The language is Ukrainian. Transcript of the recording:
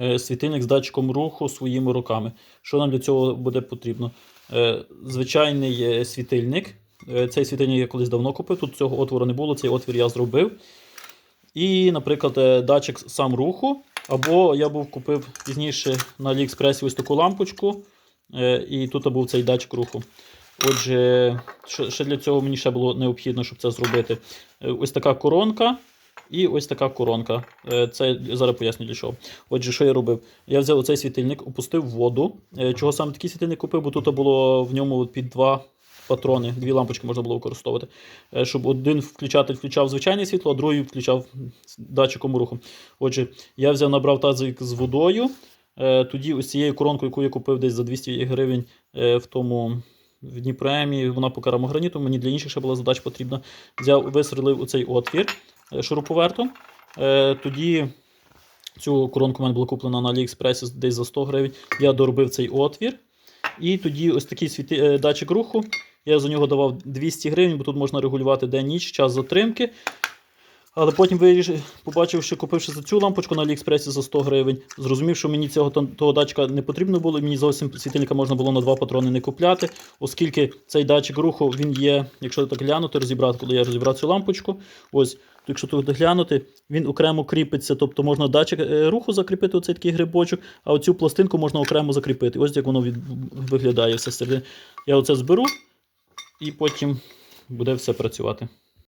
е, світильник з датчиком руху своїми руками. Що нам для цього буде потрібно? Е, Звичайний е, світильник. Цей світильник я колись давно купив. Тут цього отвору не було, цей отвір я зробив. І, наприклад, датчик сам руху. Або я був купив пізніше на Аліекспресі ось таку лампочку. І тут був цей датчик руху. Отже, ще для цього мені ще було необхідно, щоб це зробити. Ось така коронка і ось така коронка. Е, Це зараз поясню для чого. Отже, що я робив? Я взяв оцей світильник, опустив воду. Е, Чого саме такий світильник купив, бо тут було в ньому під два патрони, дві лампочки можна було використовувати. Е, Щоб один включатель включав звичайне світло, а другий включав датчиком руху. Отже, я взяв, набрав тазик з водою. Тоді ось цією коронкою, яку я купив десь за 200 гривень в тому в Дніпремі, вона по керамограніту, мені для інших ще була задач потрібна. Взяв, висверлив оцей отвір е, шуруповертом. Е, Тоді цю коронку в мене була куплена на Аліекспресі десь за 100 гривень. Я доробив цей отвір. І тоді ось такий світи... е, датчик руху. Я за нього давав 200 гривень, бо тут можна регулювати день-ніч, час затримки. Але потім вирішив, побачивши, купивши за цю лампочку на Аліекспресі за 100 гривень, зрозумів, що мені цього того датчика не потрібно було, і мені зовсім світильника можна було на два патрони не купляти, оскільки цей датчик руху він є, якщо так глянути, розібрати, коли я розібрав цю лампочку, ось, якщо тут глянути, він окремо кріпиться, тобто можна датчик е, руху закріпити, оцей такий грибочок, а оцю пластинку можна окремо закріпити. Ось як воно від... виглядає все середини. Я оце зберу і потім буде все працювати.